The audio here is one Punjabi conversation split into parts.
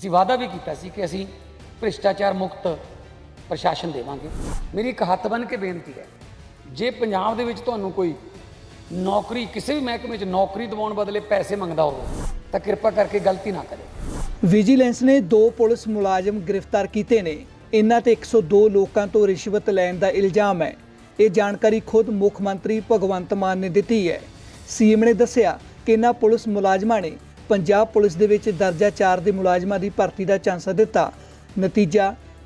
ਅਸੀਂ ਵਾਅਦਾ ਵੀ ਕੀਤਾ ਸੀ ਕਿ ਅਸੀਂ ਭ੍ਰਿਸ਼ਟਾਚਾਰ ਮੁਕਤ ਪ੍ਰਸ਼ਾਸਨ ਦੇਵਾਂਗੇ। ਮੇਰੀ ਇੱਕ ਹੱਥ ਬੰਨ ਕੇ ਬੇਨਤੀ ਹੈ, ਜੇ ਪੰਜਾਬ ਦੇ ਵਿੱਚ ਤੁਹਾਨੂੰ ਕੋਈ ਨੌਕਰੀ, ਕਿਸੇ ਵੀ ਮਹਿਕਮੇ 'ਚ ਨੌਕਰੀ ਦਿਵਾਉਣ ਬਦਲੇ ਪੈਸੇ ਮੰਗਦਾ ਹੋਵੇ, ਤਾਂ ਕਿਰਪਾ ਕਰਕੇ ਗਲਤੀ ਨਾ ਕਰੇ ਵਿਜੀਲੈਂਸ ਨੇ ਦੋ ਪੁਲਿਸ ਮੁਲਾਜ਼ਮ ਗ੍ਰਿਫਤਾਰ ਕੀਤੇ ਨੇ। ਇਹਨਾਂ ਤੇ 102 ਲੋਕਾਂ ਤੋਂ ਰਿਸ਼ਵਤ ਲੈਣ ਦਾ ਇਲਜ਼ਾਮ ਹੈ। ਇਹ ਜਾਣਕਾਰੀ ਖੁਦ ਮੁੱਖ ਮੰਤਰੀ ਭਗਵੰਤ ਮਾਨ ਨੇ ਦਿੱਤੀ ਹੈ। ਸੀਐਮ ਨੇ ਦੱਸਿਆ ਕਿ ਇਹਨਾਂ ਪੁਲਿਸ ਮੁਲਾਜ਼ਮਾਂ ਨੇ ਪੰਜਾਬ ਪੁਲਿਸ ਦੇ ਵਿੱਚ ਦਰਜਾ 4 ਦੇ ਮੁਲਾਜ਼ਮਾਂ ਦੀ ਭਰਤੀ ਦਾ ਝਾਂਸਾ ਦਿੱਤਾ। ਨਤੀਜਾ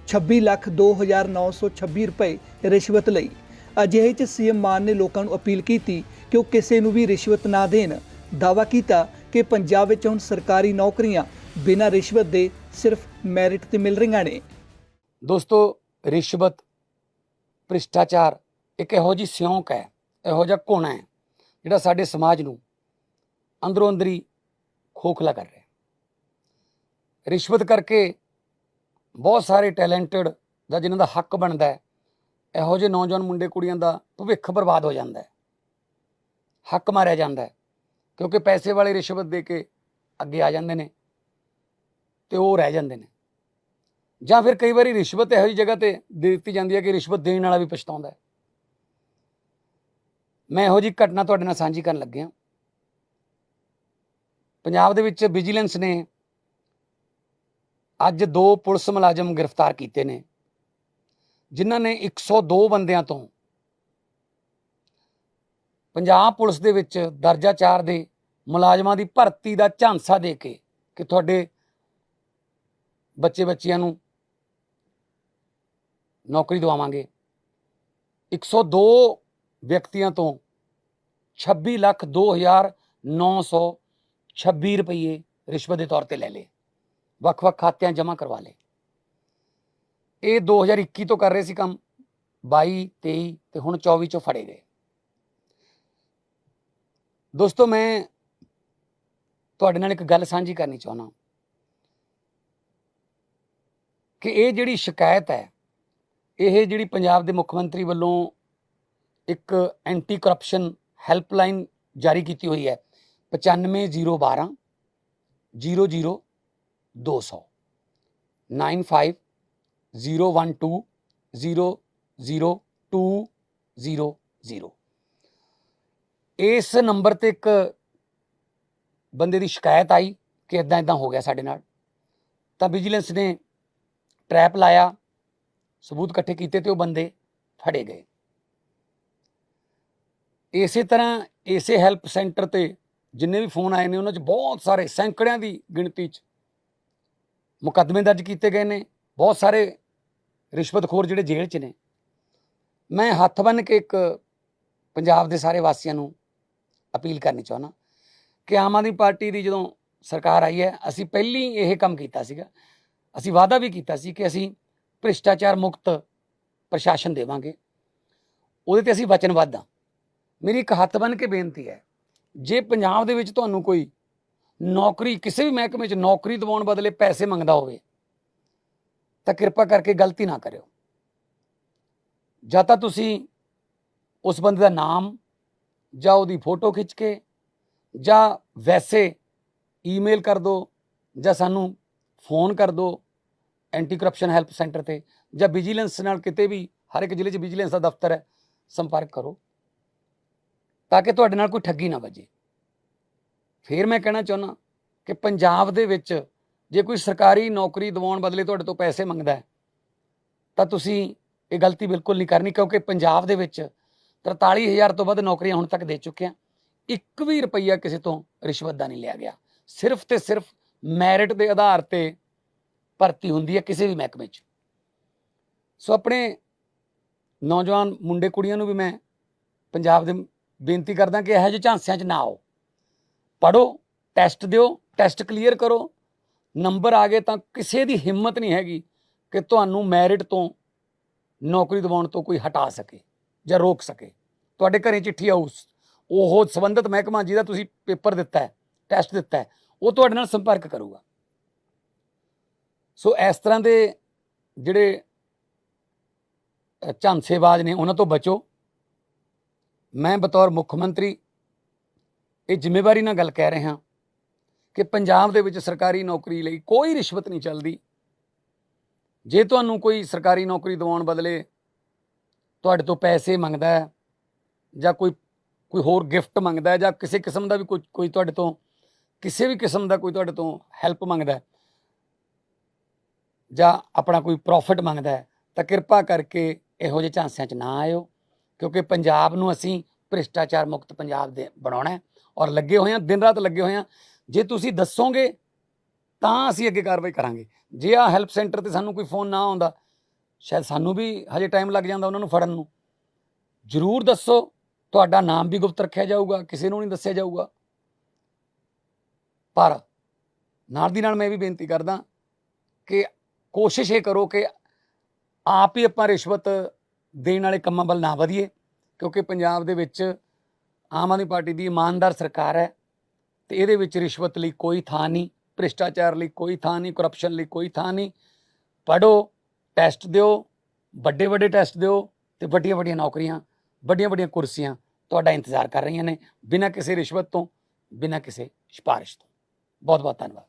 26 ਲੱਖ 2926 ਰੁਪਏ ਰਿਸ਼ਵਤ ਲਈ। ਅਜਿਹੇ ਚ ਸੀਐਮ ਮਾਨ ਨੇ ਲੋਕਾਂ ਨੂੰ ਅਪੀਲ ਕੀਤੀ ਕਿ ਉਹ ਕਿਸੇ ਨੂੰ ਵੀ ਰਿਸ਼ਵਤ ਨਾ ਦੇਣ। ਦਾਅਵਾ ਕੀਤਾ ਕਿ ਪੰਜਾਬ ਵਿੱਚ ਹੁਣ ਸਰਕਾਰੀ ਨੌਕਰੀਆਂ ਬਿਨਾਂ ਰਿਸ਼ਵਤ ਦੇ ਸਿਰਫ ਮੈਰਿਟ ਤੇ ਮਿਲ ਰਹੀਆਂ ਨੇ। ਦੋਸਤੋ, ਰਿਸ਼ਵਤ ਭ੍ਰਿਸ਼ਟਾਚਾਰ ਇੱਕ ਇਹੋ ਜੀ ਸਿਉਂਕ ਹੈ, ਇਹੋ ਜਿਹਾ ਘੁਣ ਹੈ ਜਿਹੜਾ ਸਾਡੇ ਸਮਾਜ ਨੂੰ ਅੰਦਰੋਂ ਅੰਦਰੀ ਖੋਖਲਾ ਕਰ ਰਿਹਾ। ਰਿਸ਼ਵਤ ਕਰਕੇ ਬਹੁਤ ਸਾਰੇ ਟੈਲੈਂਟਡ ਦਾ ਜਿਨ੍ਹਾਂ ਦਾ ਹੱਕ ਬਣਦਾ ਹੈ, ਇਹੋ ਜਿਹੇ ਨੌਜਵਾਨ ਮੁੰਡੇ ਕੁੜੀਆਂ ਦਾ ਭਵਿੱਖ ਬਰਬਾਦ ਹੋ ਜਾਂਦਾ ਹੈ। ਹੱਕ ਮਾਰਿਆ ਜਾਂਦਾ ਹੈ, ਕਿਉਂਕਿ ਪੈਸੇ ਵਾਲੇ ਰਿਸ਼ਵਤ ਦੇ ਕੇ ਅੱਗੇ ਆ ਜਾਂਦੇ ਨੇ ਤੇ ਉਹ ਰਹਿ ਜਾਂਦੇ ਨੇ। ਜਾਂ ਫਿਰ ਕਈ ਵਾਰੀ ਰਿਸ਼ਵਤ ਇਹੋ ਜਿਹੀ ਜਗ੍ਹਾ ਤੇ ਦੇ ਦਿੱਤੀ ਜਾਂਦੀ ਹੈ ਕਿ ਰਿਸ਼ਵਤ ਦੇਣ ਵਾਲਾ ਵੀ ਪਛਤਾਉਂਦਾ ਹੈ। ਮੈਂ ਇਹੋ ਜਿਹੀ ਘਟਨਾ ਤੁਹਾਡੇ ਨਾਲ ਸਾਂਝੀ ਕਰਨ ਲੱਗਿਆ। ਪੰਜਾਬ ਦੇ ਵਿੱਚ ਵਿਜੀਲੈਂਸ ਨੇ ਅੱਜ ਦੋ ਪੁਲਿਸ ਮੁਲਾਜ਼ਮ ਗ੍ਰਿਫਤਾਰ ਕੀਤੇ ਨੇ, ਜਿਨ੍ਹਾਂ ਨੇ 102 ਬੰਦਿਆਂ ਤੋਂ ਪੰਜਾਬ ਪੁਲਿਸ ਦੇ ਵਿੱਚ ਦਰਜਾ 4 ਦੇ ਮੁਲਾਜ਼ਮਾਂ ਦੀ ਭਰਤੀ ਦਾ ਝਾਂਸਾ ਦੇ ਕੇ ਕਿ ਤੁਹਾਡੇ ਬੱਚੇ ਬੱਚਿਆਂ ਨੂੰ ਨੌਕਰੀ ਦਵਾਵਾਂਗੇ। 102 ਵਿਅਕਤੀਆਂ ਤੋਂ 26 ਲੱਖ 2926 ਰੁਪਏ ਰਿਸ਼ਵਤ ਦੇ ਤੌਰ ਤੇ ਲੈ ਲਏ। ਵੱਖ-ਵੱਖ ਖਾਤਿਆਂ ਜਮ੍ਹਾਂ ਕਰਵਾ ਲਏ। ਇਹ 2021 ਤੋਂ ਕਰ ਰਹੇ ਸੀ ਕੰਮ। 22 23 ਤੇ ਹੁਣ 24 ਚੋਂ ਫੜੇ ਗਏ। ਦੋਸਤੋ, ਮੈਂ ਤੁਹਾਡੇ ਨਾਲ ਇੱਕ ਗੱਲ ਸਾਂਝੀ ਕਰਨੀ ਚਾਹੁੰਦਾ ਕਿ ਇਹ ਜਿਹੜੀ ਸ਼ਿਕਾਇਤ ਹੈ, ਇਹ ਜਿਹੜੀ ਪੰਜਾਬ ਦੇ ਮੁੱਖ ਮੰਤਰੀ ਵੱਲੋਂ ਇੱਕ ਐਂਟੀ ਕਰਪਸ਼ਨ ਹੈਲਪਲਾਈਨ ਜਾਰੀ ਕੀਤੀ ਹੋਈ ਹੈ 95012 00 200 95 012 00200 ਇਸ ਨੰਬਰ ਤੇ ਇੱਕ ਬੰਦੇ ਦੀ ਸ਼ਿਕਾਇਤ ਆਈ ਕਿ ਇਦਾਂ ਇਦਾਂ ਹੋ ਗਿਆ ਸਾਡੇ ਨਾਲ। ਤਾਂ ਵਿਜੀਲੈਂਸ ਨੇ ਟਰੈਪ ਲਾਇਆ, ਸਬੂਤ ਇਕੱਠੇ ਕੀਤੇ ਤੇ ਉਹ ਬੰਦੇ ਫੜੇ ਗਏ। ਇਸੇ ਤਰ੍ਹਾਂ ਇਸੇ ਹੈਲਪ ਸੈਂਟਰ ਤੇ ਜਿੰਨੇ ਵੀ ਫੋਨ ਆਏ ਨੇ, ਉਹਨਾਂ 'ਚ ਬਹੁਤ ਸਾਰੇ ਸੈਂਕੜਿਆਂ ਦੀ ਗਿਣਤੀ 'ਚ ਮੁਕੱਦਮੇ ਦਰਜ ਕੀਤੇ ਗਏ ਨੇ, ਬਹੁਤ ਸਾਰੇ ਰਿਸ਼ਵਤਖੋਰ ਜਿਹੜੇ ਜੇਲ੍ਹ 'ਚ ਨੇ। ਮੈਂ ਹੱਥ ਬੰਨ ਕੇ ਇੱਕ ਪੰਜਾਬ ਦੇ ਸਾਰੇ ਵਾਸੀਆਂ ਨੂੰ ਅਪੀਲ ਕਰਨੀ ਚਾਹੁੰਦਾ ਕਿ ਆਮ ਆਦਮੀ ਪਾਰਟੀ ਦੀ ਜਦੋਂ ਸਰਕਾਰ ਆਈ ਹੈ, ਅਸੀਂ ਪਹਿਲੀ ਇਹ ਕੰਮ ਕੀਤਾ ਸੀਗਾ, ਅਸੀਂ ਵਾਅਦਾ ਵੀ ਕੀਤਾ ਸੀ ਕਿ ਅਸੀਂ ਭ੍ਰਿਸ਼ਟਾਚਾਰ ਮੁਕਤ ਪ੍ਰਸ਼ਾਸਨ ਦੇਵਾਂਗੇ। ਉਹਦੇ ਤੇ ਅਸੀਂ ਵਚਨਬੱਧ ਹਾਂ। ਮੇਰੀ ਇੱਕ ਹੱਥ ਬੰਨ ਕੇ ਬੇਨਤੀ ਹੈ ਜੇ ਪੰਜਾਬ ਦੇ ਵਿੱਚ ਤੁਹਾਨੂੰ ਕੋਈ ਨੌਕਰੀ, ਕਿਸੇ ਵੀ ਮਹਿਕਮੇ 'ਚ ਨੌਕਰੀ ਦਿਵਾਉਣ ਬਦਲੇ ਪੈਸੇ ਮੰਗਦਾ ਹੋਵੇ, ਤਾਂ ਕਿਰਪਾ ਕਰਕੇ ਗਲਤੀ ਨਾ ਕਰਿਓ। ਜਾਂ ਤਾਂ ਤੁਸੀਂ ਉਸ ਬੰਦੇ ਦਾ ਨਾਮ ਜਾਂ ਉਹਦੀ ਫੋਟੋ ਖਿੱਚ ਕੇ ਜਾਂ ਵੈਸੇ ਈਮੇਲ ਕਰ ਦਿਓ ਜਾਂ ਸਾਨੂੰ ਫੋਨ ਕਰ ਦਿਓ ਐਂਟੀ ਕਰਪਸ਼ਨ ਹੈਲਪ ਸੈਂਟਰ ਤੇ ਜਾਂ ਵਿਜੀਲੈਂਸ ਨਾਲ ਕਿਤੇ ਵੀ, ਹਰ ਇੱਕ ਜ਼ਿਲ੍ਹੇ 'ਚ ਵਿਜੀਲੈਂਸ ਦਾ ਦਫ਼ਤਰ ਹੈ, ਸੰਪਰਕ ਕਰੋ। ਤਾਂ ਕਿ ਤੁਹਾਡੇ ਨਾਲ ਕੋਈ ਠੱਗੀ ਨਾ ਵੱਜੇ। ਫਿਰ ਮੈਂ ਕਹਿਣਾ ਚਾਹੁੰਦਾ ਕਿ ਪੰਜਾਬ ਦੇ ਵਿੱਚ ਜੇ ਕੋਈ ਸਰਕਾਰੀ ਨੌਕਰੀ ਦਿਵਾਉਣ ਬਦਲੇ ਤੁਹਾਡੇ ਤੋਂ ਪੈਸੇ ਮੰਗਦਾ ਤਾਂ ਤੁਸੀਂ ਇਹ ਗਲਤੀ ਬਿਲਕੁਲ ਨਹੀਂ ਕਰਨੀ, ਕਿਉਂਕਿ ਪੰਜਾਬ ਦੇ ਵਿੱਚ 43000 ਤੋਂ ਵੱਧ ਨੌਕਰੀਆਂ ਹੁਣ ਤੱਕ ਦੇ ਚੁੱਕੇ ਹਾਂ ਇੱਕ ਵੀ ਰੁਪਈਆ ਕਿਸੇ ਤੋਂ ਰਿਸ਼ਵਤ ਦਾ ਨਹੀਂ ਲਿਆ ਗਿਆ। ਸਿਰਫ ਤੇ ਸਿਰਫ ਮੈਰਿਟ ਦੇ ਆਧਾਰ ਤੇ ਭਰਤੀ ਹੁੰਦੀ ਹੈ ਕਿਸੇ ਵੀ ਮਹਿਕਮੇ 'ਚ। ਸੋ ਆਪਣੇ ਨੌਜਵਾਨ ਮੁੰਡੇ ਕੁੜੀਆਂ ਨੂੰ ਵੀ ਮੈਂ ਪੰਜਾਬ ਦੇ ਬੇਨਤੀ ਕਰਦਾ ਕਿ ਇਹੋ ਜਿਹੇ ਝਾਂਸਿਆਂ 'ਚ ਨਾ ਆਓ। ਪੜੋ ਟੈਸਟ ਦਿਓ ਟੈਸਟ ਕਲੀਅਰ ਕਰੋ। ਨੰਬਰ ਆ ਗਏ ਤਾਂ ਕਿਸੇ ਦੀ ਹਿੰਮਤ ਨਹੀਂ ਹੈਗੀ ਕਿ ਤੁਹਾਨੂੰ ਮੈਰਿਟ ਤੋਂ ਨੌਕਰੀ ਦਿਵਾਉਣ ਤੋਂ ਕੋਈ ਹਟਾ ਸਕੇ ਜਾਂ ਰੋਕ ਸਕੇ। ਤੁਹਾਡੇ ਘਰੇ ਚਿੱਠੀ ਆਉ ਉਹ ਸੰਬੰਧਿਤ ਮਹਿਕਮਾ ਜਿਹਦਾ ਤੁਸੀਂ ਪੇਪਰ ਦਿੱਤਾ ਹੈ ਟੈਸਟ ਦਿੱਤਾ ਹੈ, ਉਹ ਤੁਹਾਡੇ ਨਾਲ ਸੰਪਰਕ ਕਰੂਗਾ। ਸੋ ਇਸ ਤਰ੍ਹਾਂ ਦੇ ਜਿਹੜੇ ਝਾਂਸੇਬਾਜ਼ ਨੇ ਉਹਨਾਂ ਤੋਂ ਬਚੋ। ਮੈਂ ਬਤੌਰ ਮੁੱਖ ਮੰਤਰੀ ਇਹ ਜ਼ਿੰਮੇਵਾਰੀ ਨਾਲ ਗੱਲ ਕਹਿ ਰਿਹਾ ਕਿ ਪੰਜਾਬ ਦੇ ਵਿੱਚ ਸਰਕਾਰੀ ਨੌਕਰੀ ਲਈ ਕੋਈ ਰਿਸ਼ਵਤ ਨਹੀਂ ਚੱਲਦੀ। ਜੇ ਤੁਹਾਨੂੰ ਕੋਈ ਸਰਕਾਰੀ ਨੌਕਰੀ ਦਿਵਾਉਣ ਬਦਲੇ ਤੁਹਾਡੇ ਤੋਂ ਪੈਸੇ ਮੰਗਦਾ ਹੈ ਜਾਂ ਕੋਈ ਕੋਈ ਹੋਰ ਗਿਫਟ ਮੰਗਦਾ ਹੈ ਜਾਂ ਕਿਸੇ ਕਿਸਮ ਦਾ ਵੀ ਕੋਈ ਕੋਈ ਤੁਹਾਡੇ ਤੋਂ, ਕਿਸੇ ਵੀ ਕਿਸਮ ਦਾ ਕੋਈ ਤੁਹਾਡੇ ਤੋਂ ਹੈਲਪ ਮੰਗਦਾ ਹੈ ਜਾਂ ਆਪਣਾ ਕੋਈ ਪ੍ਰੋਫਿਟ ਮੰਗਦਾ ਹੈ ਤਾਂ ਕਿਰਪਾ ਕਰਕੇ ਇਹੋ ਜਿਹੇ ਝਾਂਸਿਆਂ 'ਚ ਨਾ ਆਇਓ। ਕਿਉਂਕਿ ਪੰਜਾਬ ਨੂੰ ਅਸੀਂ ਭ੍ਰਿਸ਼ਟਾਚਾਰ ਮੁਕਤ ਪੰਜਾਬ ਦੇ ਬਣਾਉਣਾ ਹੈ ਔਰ ਲੱਗੇ ਹੋਏ ਹਾਂ, ਦਿਨ ਰਾਤ ਲੱਗੇ ਹੋਏ ਹਾਂ। ਜੇ ਤੁਸੀਂ ਦੱਸੋਗੇ, ਤਾਂ ਅਸੀਂ ਅੱਗੇ ਕਾਰਵਾਈ ਕਰਾਂਗੇ। ਜੇ ਆ ਹੈਲਪ ਸੈਂਟਰ ਤੇ ਸਾਨੂੰ ਕੋਈ ਫੋਨ ਨਾ ਆਉਂਦਾ, ਸ਼ਾਇਦ ਸਾਨੂੰ ਵੀ ਹਜੇ ਟਾਈਮ ਲੱਗ ਜਾਂਦਾ ਉਹਨਾਂ ਨੂੰ ਫੜਨ ਨੂੰ। ਜ਼ਰੂਰ ਦੱਸੋ, ਤੁਹਾਡਾ ਨਾਮ ਵੀ ਗੁਪਤ ਰੱਖਿਆ ਜਾਊਗਾ, ਕਿਸੇ ਨੂੰ ਨਹੀਂ ਦੱਸਿਆ ਜਾਊਗਾ। ਪਰ ਨਾਲ ਦੀ ਨਾਲ ਮੈਂ ਵੀ ਬੇਨਤੀ ਕਰਦਾ ਕਿ ਕੋਸ਼ਿਸ਼ ਇਹ ਕਰੋ ਕਿ ਆਪ ਹੀ ਆਪਾਂ ਰਿਸ਼ਵਤ ਦੇਣ ਵਾਲੇ ਕੰਮਾਂ ਵੱਲ ਨਾ ਵਧੀਏ, ਕਿਉਂਕਿ ਪੰਜਾਬ ਦੇ ਵਿੱਚ ਆਮ ਆਦਮੀ ਪਾਰਟੀ ਦੀ ਇਮਾਨਦਾਰ ਸਰਕਾਰ ਹੈ ਤੇ ਇਹਦੇ ਵਿੱਚ ਰਿਸ਼ਵਤ ਲਈ ਕੋਈ ਥਾਂ ਨਹੀਂ, ਭ੍ਰਿਸ਼ਟਾਚਾਰ ਲਈ ਕੋਈ ਥਾਂ ਨਹੀਂ ਕਰਪਸ਼ਨ ਲਈ ਕੋਈ ਥਾਂ ਨਹੀਂ। ਪੜੋ ਟੈਸਟ ਦਿਓ, ਵੱਡੇ ਵੱਡੇ ਟੈਸਟ ਦਿਓ ਤੇ ਵੱਡੀਆਂ ਵੱਡੀਆਂ ਨੌਕਰੀਆਂ, ਵੱਡੀਆਂ ਵੱਡੀਆਂ ਕੁਰਸੀਆਂ ਤੁਹਾਡਾ ਇੰਤਜ਼ਾਰ ਕਰ ਰਹੀਆਂ ਨੇ, ਬਿਨਾਂ ਕਿਸੇ ਰਿਸ਼ਵਤ ਤੋਂ, ਬਿਨਾਂ ਕਿਸੇ ਸਿਫਾਰਿਸ਼ ਤੋਂ। ਬਹੁਤ ਬਹੁਤ ਧੰਨਵਾਦ।